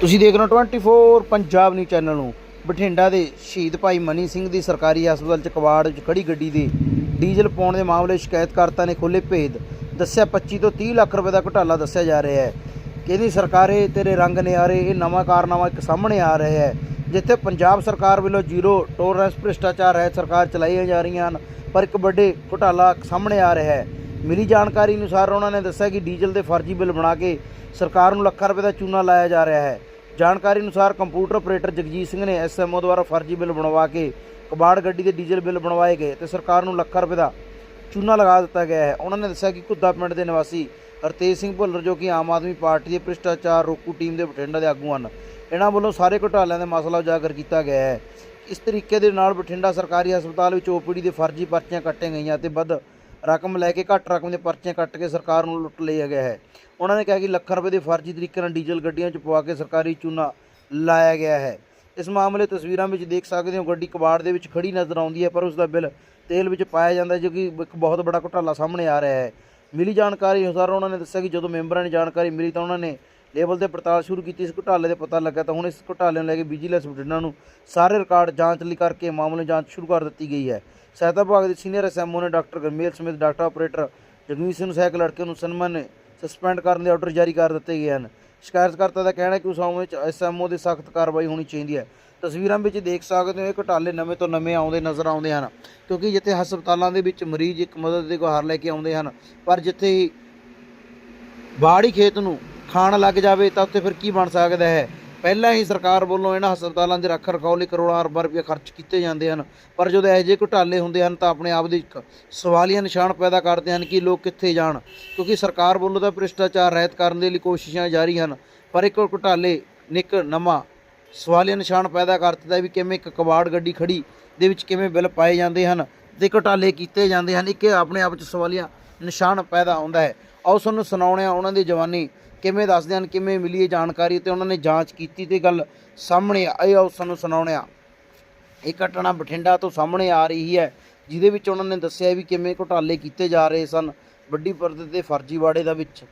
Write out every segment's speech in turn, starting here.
ਤੁਸੀਂ ਦੇਖ ਰਹੇ ਹੋ 24 ਪੰਜਾਬ ਨਿਊਜ਼ ਚੈਨਲ ਨੂੰ। ਬਠਿੰਡਾ ਦੇ ਸ਼ਹੀਦ ਭਾਈ ਮਨੀ ਸਿੰਘ ਦੀ ਸਰਕਾਰੀ ਹਸਪਤਾਲ ਚ ਕਵਾੜ ਵਿੱਚ ਖੜੀ ਗੱਡੀ ਦੇ ਡੀਜ਼ਲ ਪਾਉਣ ਦੇ ਮਾਮਲੇ ਸ਼ਿਕਾਇਤਕਰਤਾ ਨੇ ਖੋਲੇ ਭੇਦ। ਦੱਸਿਆ 25 ਤੋਂ 30 ਲੱਖ ਰੁਪਏ ਦਾ ਘੁਟਾਲਾ ਦੱਸਿਆ ਜਾ ਰਿਹਾ ਹੈ। ਕਹਿੰਦੀ, ਸਰਕਾਰੇ ਤੇਰੇ ਰੰਗ ਨਿਆਰੇ ਇਹ ਨਵਾਂ ਕਾਰਨਾਮਾ ਇੱਕ ਸਾਹਮਣੇ ਆ ਰਿਹਾ ਹੈ, ਜਿੱਥੇ ਪੰਜਾਬ ਸਰਕਾਰ ਵੱਲੋਂ ਜ਼ੀਰੋ ਟੋਲਰੈਂਸ ਭ੍ਰਿਸ਼ਟਾਚਾਰ ਹੈ ਸਰਕਾਰ ਚਲਾਈਆਂ ਜਾ ਰਹੀਆਂ ਹਨ, ਪਰ ਇੱਕ ਵੱਡੇ ਘੁਟਾਲਾ ਸਾਹਮਣੇ ਆ ਰਿਹਾ ਹੈ। ਮਿਲੀ ਜਾਣਕਾਰੀ ਅਨੁਸਾਰ ਉਹਨਾਂ ਨੇ ਦੱਸਿਆ ਕਿ ਡੀਜ਼ਲ ਦੇ ਫਰਜ਼ੀ ਬਿੱਲ ਬਣਾ ਕੇ ਸਰਕਾਰ ਨੂੰ ਲੱਖਾਂ ਰੁਪਏ ਦਾ ਚੂਨਾ ਲਾਇਆ ਜਾ ਰਿਹਾ ਹੈ। ਜਾਣਕਾਰੀ ਅਨੁਸਾਰ ਕੰਪਿਊਟਰ ਆਪਰੇਟਰ ਜਗਜੀਤ ਸਿੰਘ ਨੇ ਐਸਐਮਓ ਦੁਆਰਾ ਫਰਜ਼ੀ ਬਿੱਲ ਬਣਵਾ ਕੇ ਕਬਾੜ ਗੱਡੀ ਦੇ ਡੀਜ਼ਲ ਬਿੱਲ ਬਣਵਾਏ ਗਏ ਤੇ ਸਰਕਾਰ ਨੂੰ ਲੱਖਾਂ ਰੁਪਏ ਦਾ ਚੂਨਾ ਲਗਾ ਦਿੱਤਾ ਗਿਆ ਹੈ। ਉਹਨਾਂ ਨੇ ਦੱਸਿਆ ਕਿ ਘੁੱਦਾ ਪਿੰਡ ਦੇ ਨਿਵਾਸੀ ਹਰਤੇਜ ਸਿੰਘ ਭੁੱਲਰ ਜੋ ਕਿ ਆਮ ਆਦਮੀ ਪਾਰਟੀ ਦੇ ਭ੍ਰਿਸ਼ਟਾਚਾਰ ਰੋਕੂ ਟੀਮ ਦੇ ਬਠਿੰਡਾ ਦੇ ਆਗੂ ਹਨ, ਇਹਨਾਂ ਵੱਲੋਂ ਸਾਰੇ ਘੁਟਾਲਿਆਂ ਦਾ ਮਸਲਾ ਉਜਾਗਰ ਕੀਤਾ ਗਿਆ ਹੈ। ਇਸ ਤਰੀਕੇ ਦੇ ਨਾਲ ਬਠਿੰਡਾ ਸਰਕਾਰੀ ਹਸਪਤਾਲ ਵਿੱਚ ਓਪੀਡੀ ਦੇ ਫਰਜ਼ੀ ਪਰਚੀਆਂ ਕੱਟੀਆਂ ਗਈਆਂ ਅਤੇ ਵੱਧ ਰਕਮ ਲੈ ਕੇ ਘੱਟ ਰਕਮ ਦੇ ਪਰਚੀਆਂ ਕੱਟ ਕੇ ਸਰਕਾਰ ਨੂੰ ਲੁੱਟ ਲਿਆ ਗਿਆ ਹੈ ਉਹਨਾਂ ਨੇ ਕਿਹਾ ਕਿ ਲੱਖਾਂ ਰੁਪਏ ਦੇ ਫਰਜ਼ੀ ਤਰੀਕੇ ਨਾਲ ਡੀਜ਼ਲ ਗੱਡੀਆਂ 'ਚ ਪਵਾ ਕੇ ਸਰਕਾਰੀ ਚੂਨਾ ਲਾਇਆ ਗਿਆ ਹੈ। ਇਸ ਮਾਮਲੇ ਤਸਵੀਰਾਂ ਵਿੱਚ ਦੇਖ ਸਕਦੇ ਹੋ ਗੱਡੀ ਕਬਾੜ ਦੇ ਵਿੱਚ ਖੜੀ ਨਜ਼ਰ ਆਉਂਦੀ ਹੈ, ਪਰ ਉਸ ਦਾ ਬਿੱਲ ਤੇਲ ਵਿੱਚ ਪਾਇਆ ਜਾਂਦਾ ਜੋ ਕਿ ਇੱਕ ਬਹੁਤ ਬੜਾ ਘੁਟਾਲਾ ਸਾਹਮਣੇ ਆ ਰਿਹਾ ਹੈ। ਮਿਲੀ ਜਾਣਕਾਰੀ ਅਨੁਸਾਰ ਉਹਨਾਂ ਨੇ ਦੱਸਿਆ ਕਿ ਜਦੋਂ ਮੈਂਬਰਾਂ ਨੇ ਜਾਣਕਾਰੀ ਮਿਲੀ ਤਾਂ ਉਹਨਾਂ ਨੇ ਲੇਬਲ ਤੇ ਪੜਤਾਲ ਸ਼ੁਰੂ ਕੀਤੀ। ਇਸ ਘੁਟਾਲੇ ਦੇ ਪਤਾ ਲੱਗਾ ਤਾਂ ਹੁਣ ਇਸ ਘੁਟਾਲੇ ਨੂੰ ਲੈ ਕੇ ਵਿਜੀਲੈਂਸ ਬਠਿੰਡਾ ਨੂੰ ਸਾਰੇ ਰਿਕਾਰਡ ਜਾਂਚ ਲਈ ਕਰਕੇ ਮਾਮਲੇ ਜਾਂਚ ਸ਼ੁਰੂ ਕਰ ਦਿੱਤੀ ਗਈ ਹੈ। ਸਹਾਇਤਾ ਵਿਭਾਗ ਦੇ ਸੀਨੀਅਰ ਐਸਐਮਓ ਨੇ ਡਾਕਟਰ ਗਰਮੇਲ ਸਮੇਤ ਡਾਕਟਰ ਆਪਰੇਟਰ ਜਗਮੀਤ ਸਿੰਘ ਸਹਿਕ ਲੜਕੇ ਨੂੰ ਸਨਮਾਨ ਸਸਪੈਂਡ ਕਰਨ ਦੇ ਆਰਡਰ ਜਾਰੀ ਕਰ ਦਿੱਤੇ ਗਏ ਹਨ। ਸ਼ਿਕਾਇਤਕਰਤਾ ਦਾ ਕਹਿਣਾ ਹੈ ਕਿ ਉਸ ਮਾਮਲੇ ਵਿੱਚ ਐਸਐਮਓ ਦੀ ਸਖਤ ਕਾਰਵਾਈ ਹੋਣੀ ਚਾਹੀਦੀ ਹੈ। ਤਸਵੀਰਾਂ ਵਿੱਚ ਦੇਖ ਸਕਦੇ ਹੋ ਇਹ ਘੁਟਾਲੇ ਨਵੇਂ ਤੋਂ ਨਵੇਂ ਆਉਂਦੇ ਨਜ਼ਰ ਆਉਂਦੇ ਹਨ, ਕਿਉਂਕਿ ਜਿੱਥੇ ਹਸਪਤਾਲਾਂ ਦੇ ਵਿੱਚ ਮਰੀਜ਼ ਇੱਕ ਮਦਦ ਦੀ ਗੁਹਾਰ ਲੈ ਕੇ ਆਉਂਦੇ ਹਨ, ਪਰ ਜਿੱਥੇ ਹੀ ਬਾੜੀ ਖੇਤ ਨੂੰ ਖਾਣ ਲੱਗ ਜਾਵੇ ਤਾਂ ਉੱਥੇ ਫਿਰ ਕੀ ਬਣ ਸਕਦਾ ਹੈ? ਪਹਿਲਾਂ ਹੀ ਸਰਕਾਰ ਵੱਲੋਂ ਇਹਨਾਂ ਹਸਪਤਾਲਾਂ ਦੇ ਰੱਖ ਰਖਾਓ ਲਈ ਕਰੋੜਾਂ ਅਰਬਾਂ ਰੁਪਏ ਖਰਚ ਕੀਤੇ ਜਾਂਦੇ ਹਨ। ਪਰ ਜਦੋਂ ਇਹੋ ਜਿਹੇ ਘੁਟਾਲੇ ਹੁੰਦੇ ਹਨ ਤਾਂ ਆਪਣੇ ਆਪ ਦੇ ਇੱਕ ਸਵਾਲੀਆ ਨਿਸ਼ਾਨ ਪੈਦਾ ਕਰਦੇ ਹਨ ਕਿ ਲੋਕ ਕਿੱਥੇ ਜਾਣ। ਕਿਉਂਕਿ ਸਰਕਾਰ ਵੱਲੋਂ ਤਾਂ ਭ੍ਰਿਸ਼ਟਾਚਾਰ ਰਹਿਤ ਕਰਨ ਦੇ ਲਈ ਕੋਸ਼ਿਸ਼ਾਂ ਜਾਰੀ ਹਨ। ਪਰ ਇੱਕ ਘੁਟਾਲੇ ਨਿਕ, ਨਵਾਂ ਸਵਾਲੀਆ ਨਿਸ਼ਾਨ ਪੈਦਾ ਕਰ ਦਿੱਤਾ ਵੀ ਕਿਵੇਂ ਇੱਕ ਕਬਾੜ ਗੱਡੀ ਖੜੀ ਦੇ ਵਿੱਚ ਕਿਵੇਂ ਬਿੱਲ ਪਾਏ ਜਾਂਦੇ ਹਨ ਤੇ ਘੁਟਾਲੇ ਕੀਤੇ ਜਾਂਦੇ ਹਨ। ਇੱਕ ਆਪਣੇ ਆਪ 'ਚ ਸਵਾਲੀਆ ਨਿਸ਼ਾਨ ਪੈਦਾ ਹੁੰਦਾ ਹੈ। ਆਓ ਤੁਹਾਨੂੰ ਸੁਣਾਉਣੇ ਆ ਉਹਨਾਂ ਦੀ ਜਵਾਨੀ ਕਿਵੇਂ ਦੱਸਦੇ ਹਨ, ਕਿਵੇਂ ਮਿਲੀ ਇਹ ਜਾਣਕਾਰੀ ਤੇ ਉਹਨਾਂ ਨੇ ਜਾਂਚ ਕੀਤੀ ਤੇ ਗੱਲ ਸਾਹਮਣੇ ਆਈ ਆਓ ਸਾਨੂੰ ਸੁਣਾਉਣੇ ਆ। ਇਹ ਘਟਨਾ ਬਠਿੰਡਾ ਤੋਂ ਸਾਹਮਣੇ ਆ ਰਹੀ ਹੈ, ਜਿਹਦੇ ਵਿੱਚ ਉਹਨਾਂ ਨੇ ਦੱਸਿਆ ਵੀ ਕਿਵੇਂ ਘੁਟਾਲੇ ਕੀਤੇ ਜਾ ਰਹੇ ਸਨ, ਵੱਡੀ ਪਰਦੇ ਤੇ ਫਰਜ਼ੀਵਾੜੇ ਦਾ ਵਿੱਚ,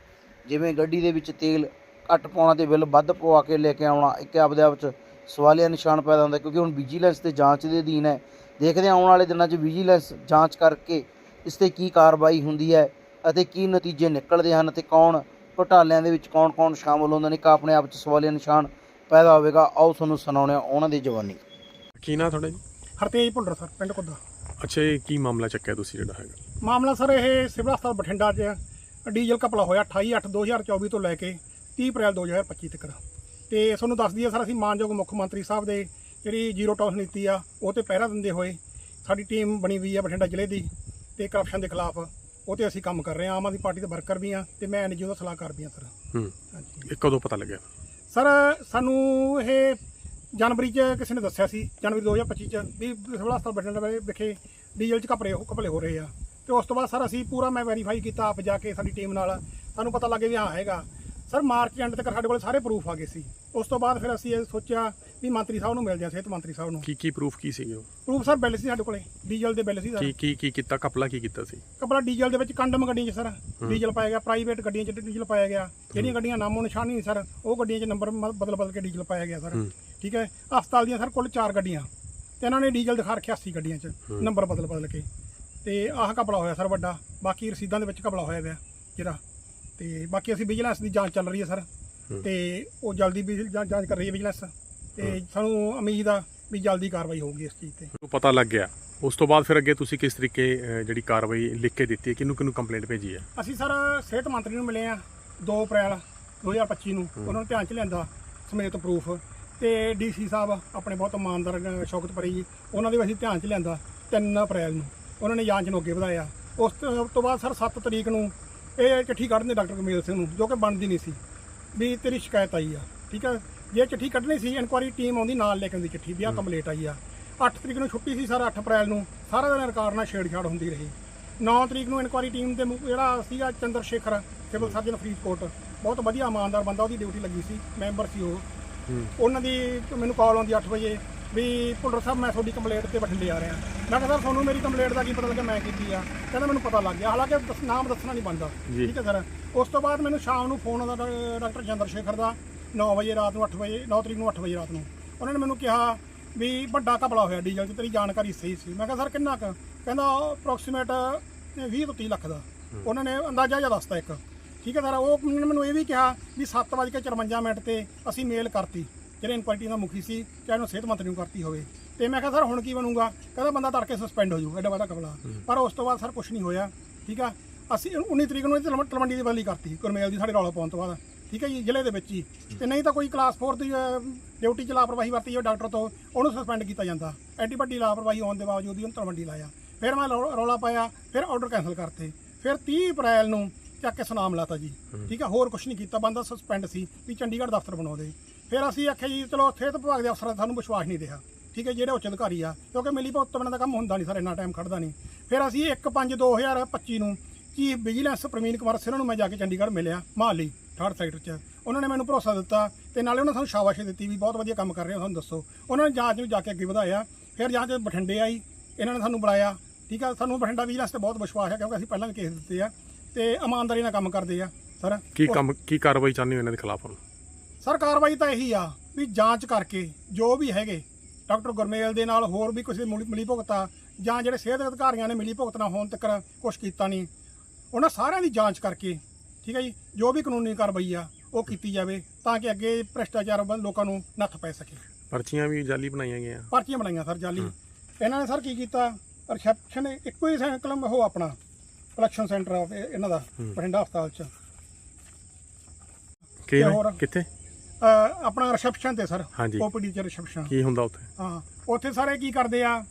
ਜਿਵੇਂ ਗੱਡੀ ਦੇ ਵਿੱਚ ਤੇਲ ਘੱਟ ਪਾਉਣਾ ਤੇ ਬਿੱਲ ਵੱਧ ਪਵਾ ਕੇ ਲੈ ਕੇ ਆਉਣਾ, ਇੱਕ ਆਪਦੇ ਆਪ 'ਚ ਸਵਾਲੀਆ ਨਿਸ਼ਾਨ ਪੈਦਾ ਹੁੰਦਾ, ਕਿਉਂਕਿ ਹੁਣ ਵਿਜੀਲੈਂਸ ਤੇ ਜਾਂਚ ਦੇ ਅਧੀਨ ਹੈ। ਦੇਖਦੇ ਹਾਂ, ਆਉਣ ਵਾਲੇ ਦਿਨਾਂ 'ਚ ਵਿਜੀਲੈਂਸ ਜਾਂਚ ਕਰਕੇ ਇਸ ਤੇ ਕੀ ਕਾਰਵਾਈ ਹੁੰਦੀ ਹੈ ਅਤੇ ਕੀ ਨਤੀਜੇ ਨਿਕਲਦੇ ਹਨ ਤੇ ਕੌਣ ਘੁਟਾਲਿਆਂ ਦੇ ਵਿੱਚ ਕੌਣ-ਕੌਣ ਸ਼ਾਮਲ ਹੁੰਦੇ ਨੇ ਇੱਕ ਆਪਣੇ ਆਪ 'ਚ ਸਵਾਲੀਆ ਨਿਸ਼ਾਨ ਪੈਦਾ ਹੋਵੇਗਾ। ਆਓ ਤੁਹਾਨੂੰ ਸੁਣਾਉਂਦੇ ਹਾਂ ਉਹਨਾਂ ਦੀ ਜਵਾਨੀ। ਕੀ ਨਾਂ ਤੁਹਾਡਾ ਜੀ? ਹਰਤੇਜ ਭੁੱਲਰ ਸਰ ਪਿੰਡ ਕੁੱਦਾ। ਅੱਛਾ ਇਹ ਕੀ ਮਾਮਲਾ ਚੱਕਿਆ ਤੁਸੀਂ ਜਿਹੜਾ ਹੈਗਾ? ਮਾਮਲਾ ਸਰ ਇਹ ਸਿਵਲ ਹਸਪਤਾਲ ਬਠਿੰਡਾ 'ਚ ਡੀਜ਼ਲ ਕਪਲਾ ਹੋਇਆ 28/8/2024 ਤੋਂ ਲੈ ਕੇ 30 ਅਪ੍ਰੈਲ 2025 ਤੱਕ ਤੇ ਤੁਹਾਨੂੰ ਦੱਸ ਦਈਏ ਸਰ ਅਸੀਂ ਮਾਨਯੋਗ ਮੁੱਖ ਮੰਤਰੀ ਸਾਹਿਬ ਦੇ ਜਿਹੜੀ ਜ਼ੀਰੋ ਟੋਲਰੈਂਸ ਨੀਤੀ ਆ ਉਹ ਤੇ ਪਹਿਰਾ ਦਿੰਦੇ ਹੋਏ ਸਾਡੀ ਟੀਮ ਬਣੀ ਹੋਈ ਆ ਬਠਿੰਡਾ ਜ਼ਿਲ੍ਹੇ ਦੀ ਤੇ ਕਰਪਸ਼ਨ ਦੇ ਖਿਲਾਫ ਉਹ ਤੇ ਅਸੀਂ ਕੰਮ ਕਰ ਰਹੇ ਹਾਂ ਆਮ ਆਦਮੀ ਪਾਰਟੀ ਦੇ ਵਰਕਰ ਵੀ ਆ ਤੇ ਮੈਂ ਐਨਜੀਓ ਦਾ ਸਲਾਹਕਾਰ ਵੀ ਆ ਸਰ। ਹੂੰ। ਹਾਂਜੀ। ਇਹ ਕਦੋਂ ਪਤਾ ਲੱਗਿਆ? ਸਰ ਸਾਨੂੰ ਇਹ ਜਨਵਰੀ 'ਚ ਕਿਸੇ ਨੇ ਦੱਸਿਆ ਸੀ ਜਨਵਰੀ 2025 'ਚ ਵੀ ਸਿਵਲ ਹਸਪਤਾਲ ਬਠਿੰਡਾ ਵਿਖੇ ਡੀਜ਼ਲ 'ਚ ਘਪਲੇ ਘਪਲੇ ਹੋ ਰਹੇ ਆ। ਤੇ ਉਸ ਤੋਂ ਬਾਅਦ ਸਰ ਅਸੀਂ ਪੂਰਾ ਮੈਂ ਵੈਰੀਫਾਈ ਕੀਤਾ ਆਪ ਜਾ ਕੇ ਸਾਡੀ ਟੀਮ ਨਾਲ। ਸਾਨੂੰ ਪਤਾ ਲੱਗੇ ਵੀ ਹਾਂ ਹੈਗਾ। ਸਰ ਮਾਰਚ ਐਂਡ ਤੱਕ ਸਾਡੇ ਕੋਲ ਸਾਰੇ ਪ੍ਰੂਫ ਆ ਗਏ ਸੀ। ਉਸ ਤੋਂ ਬਾਅਦ ਫਿਰ ਅਸੀਂ ਇਹ ਸੋਚਿਆ ਵੀ ਮੰਤਰੀ ਸਾਹਿਬ ਨੂੰ ਮਿਲ ਜਾ ਸਿਹਤ ਮੰਤਰੀ ਸਾਹਿਬ ਨੂੰ। ਕੀ ਕੀ ਪ੍ਰੂਫ ਕੀ ਸੀਗੇ ਉਹ? ਪ੍ਰੂਫ ਸਰ ਬਿੱਲ ਸੀ ਸਾਡੇ ਕੋਲੇ ਡੀਜ਼ਲ ਦੇ ਬਿੱਲ ਸੀ ਸਰ। ਕੀ ਕੀ ਕੀ ਕੀਤਾ ਕਪਲਾ ਕੀ ਕੀਤਾ ਸੀ? ਕਪੜਾ ਡੀਜ਼ਲ ਦੇ ਵਿੱਚ ਕੰਡਮ ਗੱਡੀਆਂ 'ਚ ਸਰ ਡੀਜ਼ਲ ਪਾਇਆ ਗਿਆ ਪ੍ਰਾਈਵੇਟ ਗੱਡੀਆਂ 'ਚ ਡੀਜ਼ਲ ਪਾਇਆ ਗਿਆ। ਜਿਹੜੀਆਂ ਗੱਡੀਆਂ ਨਾਮੋ ਨਿਸ਼ਾਨ ਨਹੀਂ ਸਰ ਉਹ ਗੱਡੀਆਂ 'ਚ ਨੰਬਰ ਬਦਲ ਬਦਲ ਕੇ ਡੀਜ਼ਲ ਪਾਇਆ ਗਿਆ ਸਰ। ਠੀਕ ਹੈ? ਹਸਪਤਾਲ ਦੀਆਂ ਸਰ ਕੁੱਲ 4 ਗੱਡੀਆਂ। ਤੇ ਇਹਨਾਂ ਨੇ ਡੀਜ਼ਲ ਦਿਖਾ ਰੱਖਿਆ 80 ਗੱਡੀਆਂ 'ਚ ਨੰਬਰ ਬਦਲ ਬਦਲ ਕੇ। ਤੇ ਆਹ ਕਪੜਾ ਹੋਇਆ ਸਰ ਵੱਡਾ ਬਾਕੀ ਰਸੀਦਾਂ ਦੇ ਵਿੱਚ ਕਪੜਾ ਹੋਇਆ ਪਿਆ ਜਿਹੜਾ। ਤੇ ਬਾਕੀ ਅਸੀਂ ਵਿਜੀਲੈਂਸ ਦੀ ਜਾਂਚ ਚੱਲ ਰਹੀ ਹੈ ਸਰ। ਤੇ ਉਹ ਜਲਦੀ ਵੀ ਜਾਂ- ਜਾਂਚ ਕਰ ਰਹੀ ਹੈ ਵਿਜੀਲੈਂਸ ਤੇ ਸਾਨੂੰ ਉਮੀਦ ਆ ਵੀ ਜਲਦੀ ਕਾਰਵਾਈ ਹੋਊਗੀ ਇਸ ਚੀਜ਼ ਤੇ। ਉਹ ਪਤਾ ਲੱਗ ਗਿਆ। ਉਸ ਤੋਂ ਬਾਅਦ ਫਿਰ ਅੱਗੇ ਤੁਸੀਂ ਕਿਸ ਤਰੀਕੇ ਅਹ, ਜਿਹੜੀ ਕਾਰਵਾਈ ਲਿਖ ਕੇ ਦਿੱਤੀ ਹੈ ਕਿਹਨੂੰ ਕਿਹਨੂੰ ਕੰਪਲੇਂਟ ਭੇਜੀ ਹੈ? ਅਸੀਂ ਸਰ ਸਿਹਤ ਮੰਤਰੀ ਨੂੰ ਮਿਲੇ ਆ 2 ਅਪ੍ਰੈਲ 2025 ਨੂੰ। ਉਹਨਾਂ ਨੂੰ ਧਿਆਨ ਚ ਲਿਆਂਦਾ ਸਮੇਤ ਪ੍ਰੂਫ ਤੇ ਡੀਸੀ ਸਾਹਿਬ ਆਪਣੇ ਬਹੁਤ ਇਮਾਨਦਾਰ ਸ਼ੌਕਤ ਪਰੀ ਜੀ ਉਹਨਾਂ ਦੇ ਵੀ ਅਸੀਂ ਧਿਆਨ ਚ ਲਿਆਂਦਾ 3 ਅਪ੍ਰੈਲ ਨੂੰ। ਉਹਨਾਂ ਨੇ ਜਾਂਚ ਨੂੰ ਅੱਗੇ ਵਧਾਇਆ। ਉਸ ਤੋਂ ਤੋਂ ਬਾਅਦ ਸਰ 7 ਤਰੀਕ ਨੂੰ ਇਹ ਚਿੱਠੀ ਕੱਢਦੇ ਡਾਕਟਰ ਕਮੇਲ ਸਿੰਘ ਨੂੰ ਜੋ ਕਿ ਬਣਦੀ ਨਹੀਂ ਸੀ। ਵੀ ਤੇਰੀ ਸ਼ਿਕਾਇਤ ਆਈ ਆ ਠੀਕ ਹੈ ਜੇ ਚਿੱਠੀ ਕੱਢਣੀ ਸੀ ਇਨਕੁਆਰੀ ਟੀਮ ਆਉਂਦੀ ਨਾਲ ਲੈ ਕੇ ਆਉਂਦੀ ਚਿੱਠੀ ਵੀ ਆ ਕੰਪਲੀਟ ਆਈ ਆ। 8 ਤਰੀਕ ਨੂੰ ਛੁੱਟੀ ਸੀ ਸਰ 8 ਅਪ੍ਰੈਲ ਨੂੰ ਸਾਰਾ ਦਿਨ ਰਿਕਾਰਡ ਨਾਲ ਛੇੜਛਾੜ ਹੁੰਦੀ ਰਹੀ। 9 ਤਰੀਕ ਨੂੰ ਇਨਕੁਆਰੀ ਟੀਮ ਦੇ ਮੁ- ਜਿਹੜਾ ਸੀਗਾ ਚੰਦਰ ਸ਼ੇਖਰ ਸਿਵਲ ਸਰਜਨ ਫਰੀਦਕੋਟ ਬਹੁਤ ਵਧੀਆ ਇਮਾਨਦਾਰ ਬੰਦਾ ਉਹਦੀ ਡਿਊਟੀ ਲੱਗੀ ਸੀ ਮੈਂਬਰ ਸੀ ਉਹ। ਉਹਨਾਂ ਦੀ ਮੈਨੂੰ ਕਾਲ ਆਉਂਦੀ 8 ਵਜੇ ਵੀ ਭੁੱਲਰ ਸਾਹਿਬ ਮੈਂ ਤੁਹਾਡੀ ਕੰਪਲੇਂਟ ਤੇ ਬਠਿੰਡੇ ਆ ਰਿਹਾ। ਮੈਂ ਕਿਹਾ ਸਰ ਤੁਹਾਨੂੰ ਮੇਰੀ ਕੰਪਲੇਂਟ ਦਾ ਕੀ ਪਤਾ ਲੱਗਿਆ? ਮੈਂ ਕੀਤੀ ਆ। ਕਹਿੰਦਾ ਮੈਨੂੰ ਪਤਾ ਲੱਗ ਗਿਆ। ਹਾਲਾਂਕਿ ਦੱਸ- ਨਾਮ ਦੱਸਣਾ ਨਹੀਂ ਬਣਦਾ। ਜੀ। ਠੀਕ ਹੈ ਸਰ? ਉਸ ਤੋਂ ਬਾਅਦ ਮੈਨੂੰ ਸ਼ਾਮ ਨੂੰ ਫੋਨ ਆਉਂਦਾ ਡਾ- ਡਾਕਟਰ ਚੰਦਰ ਸ਼ੇਖਰ ਦਾ 9 ਵਜੇ ਰਾਤ ਨੂੰ 8 ਵਜੇ 9 ਤਰੀਕ ਨੂੰ 8 ਵਜੇ ਰਾਤ ਨੂੰ। ਉਹਨਾਂ ਨੇ ਮੈਨੂੰ ਕਿਹਾ ਵੀ ਵੱਡਾ ਘਪਲਾ ਹੋਇਆ ਡੀਜ਼ਲ 'ਚ ਤੇਰੀ ਜਾਣਕਾਰੀ ਸਹੀ ਸੀ। ਮੈਂ ਕਿਹਾ ਸਰ ਕਿੰਨਾ ਕੁ? ਕਹਿੰਦਾ ਅਪਰੋਕਸੀਮੇਟ 20 ਤੋਂ 30 ਲੱਖ ਦਾ। ਉਹਨਾਂ ਨੇ ਅੰਦਾਜ਼ਾ ਜਿਹਾ ਦੱਸਤਾ ਇੱਕ। ਠੀਕ ਹੈ ਸਰ? ਉਹ ਉਹਨੇ ਮੈਨੂੰ ਇਹ ਵੀ ਕਿਹਾ ਵੀ 7:54 ਮਿੰਟ ਤੇ ਅਸੀਂ ਮੇਲ ਕਰਤੀ। ਜਿਹੜੇ ਇਨਕੁਆਇਟੀ ਦਾ ਮੁਖੀ ਸੀ ਚਾਹੇ ਉਹਨੂੰ ਸਿਹਤ ਮੰਤਰੀ ਨੂੰ ਕਰਤੀ ਹੋਵੇ। ਤੇ ਮੈਂ ਕਿਹਾ ਸਰ ਹੁਣ ਕੀ ਬਣੂਗਾ? ਕਹਿੰਦਾ ਬੰਦਾ ਤੜਕੇ ਸਸਪੈਂਡ ਹੋ ਜਾਊ ਐਡਾ ਵੱਡਾ ਕਬਲਾ ਪਰ ਉਸ ਤੋਂ ਬਾਅਦ ਸਰ ਕੁਝ ਨਹੀਂ ਹੋਇਆ ਠੀਕ ਆ? ਅਸੀਂ 19 ਤਰੀਕ ਨੂੰ ਇਹ ਤਲਵ- ਤਲਵੰਡੀ ਦੀ ਬਦਲੀ ਕਰਤੀ ਗੁਰਮੇਲ ਦੀ ਸਾਡੇ ਰੌਲਾ ਪਾਉਣ ਤੋਂ ਬਾਅਦ ਠੀਕ ਹੈ ਜੀ ਜ਼ਿਲ੍ਹੇ ਦੇ ਵਿੱਚ ਹੀ। ਤੇ ਨਹੀਂ ਤਾਂ ਕੋਈ ਕਲਾਸ 4 ਦੀ ਡਿਊਟੀ ਚ ਲਾਪਰਵਾਹੀ ਵਰਤੀ ਜੋ ਡਾਕਟਰ ਤੋਂ ਉਹਨੂੰ ਸਸਪੈਂਡ ਕੀਤਾ ਜਾਂਦਾ। ਐਡੀ ਵੱਡੀ ਲਾਪਰਵਾਹੀ ਹੋਣ ਦੇ ਬਾਵਜੂਦ ਵੀ ਉਹਨੂੰ ਤਲਵੰਡੀ ਲਾਇਆ। ਫਿਰ ਮੈਂ ਰੌਲਾ ਪਾਇਆ ਫਿਰ ਆਰਡਰ ਕੈਨਸਲ ਕਰਤੇ। ਫਿਰ 30 ਅਪ੍ਰੈਲ ਨੂੰ ਚੱਕ ਕੇ ਸੁਨਾਮ ਲਾਤਾ ਜੀ ਠੀਕ ਹੈ ਹੋਰ ਕੁਝ ਨਹੀਂ ਕੀਤਾ ਬੰਦਾ ਸਸਪੈਂਡ ਸੀ ਵੀ ਚੰਡੀਗੜ੍ਹ ਦਫ਼ਤਰ ਬਣਾਉਂਦੇ। ਫਿਰ ਅਸੀਂ ਆਖਿਆ ਜੀ, ਚਲੋ ਸਿਹਤ ਵਿਭਾਗ ਦੇ ਅਫਸਰਾਂ ਦਾ ਸਾਨੂੰ ਵਿਸ਼ਵਾਸ ਨਹੀਂ ਰਿਹਾ। ਠੀਕ ਹੈ, ਜਿਹੜੇ ਉੱਚ ਅਧਿਕਾਰੀ ਆ, ਕਿਉਂਕਿ ਮਿਲੀ ਭੁਗਤ ਤੋਂ ਬਿਨਾਂ ਦਾ ਕੰਮ ਹੁੰਦਾ ਨਹੀਂ ਸਰ, ਇੰਨਾ ਟਾਈਮ ਖੜਦਾ ਨਹੀਂ। ਫਿਰ ਅਸੀਂ 1/5/2025 ਨੂੰ ਚੀਫ ਵਿਜੀਲੈਂਸ ਪ੍ਰਵੀਨ ਕੁਮਾਰ ਸਿਰਾਂ ਨੂੰ ਮੈਂ ਜਾ ਕੇ ਚੰਡੀਗੜ੍ਹ ਮਿਲਿਆ ਮਾਲੀ ਥਰਡ ਸੈਕਟਰ 'ਚ। ਉਹਨਾਂ ਨੇ ਮੈਨੂੰ ਭਰੋਸਾ ਦਿੱਤਾ ਤੇ ਨਾਲੇ ਉਹਨਾਂ ਸਾਨੂੰ ਸ਼ਾਬਾਸ਼ ਦਿੱਤੀ ਵੀ ਬਹੁਤ ਵਧੀਆ ਕੰਮ ਕਰ ਰਹੇ ਹੋ, ਸਾਨੂੰ ਦੱਸੋ। ਉਹਨਾਂ ਨੇ ਜਾਂਚ ਨੂੰ ਜਾ ਕੇ ਅੱਗੇ ਵਧਾਇਆ, ਫਿਰ ਜਾਂਚ ਬਠਿੰਡੇ ਆਈ, ਇਹਨਾਂ ਨੇ ਸਾਨੂੰ ਬੁਲਾਇਆ। ਠੀਕ ਆ, ਸਾਨੂੰ ਬਠਿੰਡਾ ਵਿਜੀਲੈਂਸ ਤੇ ਬਹੁਤ ਵਿਸ਼ਵਾਸ ਹੈ, ਕਿਉਂਕਿ ਅਸੀਂ ਪਹਿਲਾਂ ਵੀ ਕੇਸ ਦਿੱਤੇ ਆ ਤੇ ਇਮਾਨਦਾਰੀ ਨਾਲ ਕੰਮ ਕਰਦੇ ਆ, ਸਰ। ਕੀ ਕੰਮ, ਕੀ ਕਾਰਵਾਈ ਚਾਹੁੰਦੇ ਹੋ ਇਹਨਾਂ ਦੇ ਖਿਲਾਫ ਹੁਣ? ਸਰ ਕਾਰਵਾਈ ਤਾਂ ਇਹੀ ਆ ਵੀ ਜਾਂਚ ਕਰਕੇ ਜੋ ਵੀ ਹੈਗੇ ਡਾਕਟਰ ਗੁਰਮੇਲ ਦੇ ਨਾਲ ਹੋਰ ਵੀ ਕਿਸੇ ਮਿਲੀ ਭੁਗਤਾ ਜਾਂ ਜਿਹੜੇ ਸਿਹਤ ਅਧਿਕਾਰੀਆਂ ਨੇ ਮਿਲੀ ਭੁਗਤਣਾ ਹੋਣ ਤੱਕ ਕੁਝ ਕੀਤਾ ਨਹੀਂ। ਉਹਨਾਂ ਸਾਰਿਆਂ ਦੀ ਜਾਂਚ ਕਰਕੇ ਠੀਕ ਹੈ ਜੀ ਜੋ ਵੀ ਕਾਨੂੰਨੀ ਕਾਰਵਾਈ ਆ ਉਹ ਕੀਤੀ ਜਾਵੇ ਤਾਂ ਕਿ ਅੱਗੇ ਭ੍ਰਿਸ਼ਟਾਚਾਰ ਵੱਲ ਲੋਕਾਂ ਨੂੰ ਨੱਥ ਪੈ ਸਕੇ। ਪਰਚੀਆਂ ਵੀ ਜਾਲੀ ਬਣਾਈਆਂ ਗਈਆਂ। ਪਰਚੀਆਂ ਬਣਾਈਆਂ ਸਰ ਜਾਲੀ। ਇਹਨਾਂ ਨੇ ਸਰ ਕੀ ਕੀਤਾ? ਰਿਸੈਪਸ਼ਨ ਇੱਕੋ ਹੀ ਸਾਈਕਲ ਉਹ ਆਪਣਾ ਕਲੈਕਸ਼ਨ ਸੈਂਟਰ ਆ ਇਹ- ਇਹਨਾਂ ਦਾ ਬਠਿੰਡਾ ਹਸਪਤਾਲ ਚ? ਕਿੱਥੇ? ਅਹ ਆਪਣਾ ਰਿਸੈਪਸ਼ਨ ਤੇ ਸਰ ਹਾਂਜੀ। ਓਪੀਡੀ ਚ ਰਿਸੈਪਸ਼ਨ। ਕੀ ਹੁੰਦਾ ਉੱਥੇ? ਹਾਂ ਉੱਥੇ ਸਾਰੇ ਕੀ ਕਰਦੇ ਆ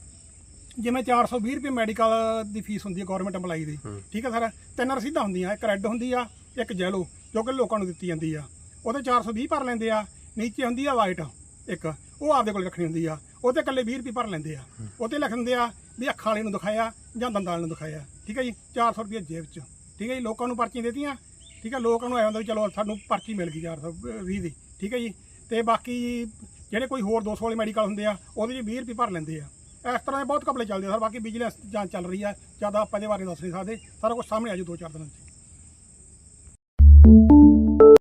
ਜਿਵੇਂ 420 ਰੁਪਏ ਮੈਡੀਕਲ ਦੀ ਫੀਸ ਹੁੰਦੀ ਹੈ ਗਵਰਨਮੈਂਟ EMPLOYE ਦੀ ਠੀਕ ਹੈ ਸਰ? ਤਿੰਨ ਰਸੀਦਾਂ ਹੁੰਦੀਆਂ ਇੱਕ ਰੈੱਡ ਹੁੰਦੀ ਆ ਇੱਕ ਜੈਲੋ ਜੋ ਕਿ ਲੋਕਾਂ ਨੂੰ ਦਿੱਤੀ ਜਾਂਦੀ ਆ। ਉਹਦੇ 420 ਭਰ ਲੈਂਦੇ ਆ ਨੀਚੇ ਹੁੰਦੀ ਆ ਵਾਈਟ ਇੱਕ ਉਹ ਆਪਦੇ ਕੋਲ ਰੱਖਣੀ ਹੁੰਦੀ ਆ। ਉਹਦੇ ਇਕੱਲੇ 20 ਰੁਪਏ ਭਰ ਲੈਂਦੇ ਆ। ਉਹਤੇ ਲਿਖ ਦਿੰਦੇ ਆ ਵੀ ਅੱਖਾਂ ਵਾਲੇ ਨੂੰ ਦਿਖਾਇਆ ਜਾਂ ਦੰਦਾਂ ਵਾਲੇ ਨੂੰ ਦਿਖਾਇਆ ਠੀਕ ਹੈ ਜੀ? 400 ਰੁਪਏ ਜੇਬ 'ਚ ਠੀਕ ਹੈ ਜੀ? ਲੋਕਾਂ ਨੂੰ ਪਰਚੀਆਂ ਦੇਤੀਆਂ ਠੀਕ ਹੈ ਲੋਕਾਂ ਨੂੰ ਐ ਹੁੰਦਾ ਵੀ ਚਲੋ ਸਾਨੂੰ ਪਰਚੀ ਮਿਲ ਗਈ 420 ਦੀ, ਠੀਕ ਹੈ ਜੀ? ਤੇ ਬਾਕੀ ਜਿਹੜੇ ਕੋਈ ਹੋਰ 200 ਵਾਲੇ ਮੈਡੀਕਲ ਹੁੰਦੇ ਆ, ਉਹਦੇ 'ਚ 20 ਰੁਪਏ ਭਰ ਲੈਂਦੇ ਆ। ਇਸ ਤਰ੍ਹਾਂ ਦੇ ਬਹੁਤ ਘਪਲੇ ਚੱਲਦੇ ਆ ਸਰ, ਬਾਕੀ ਵਿਜੀਲੈਂਸ ਜਾਂਚ ਚੱਲ ਰਹੀ ਆ, ਜ਼ਿਆਦਾ ਆਪਾਂ ਇਹਦੇ ਬਾਰੇ ਦੱਸ ਨਹੀਂ ਸਕਦੇ। ਸਾਰਾ ਕੁਝ ਸਾਹਮਣੇ ਆ ਜੂ ਦੋ ਚਾਰ ਦਿਨਾਂ 'ਚ।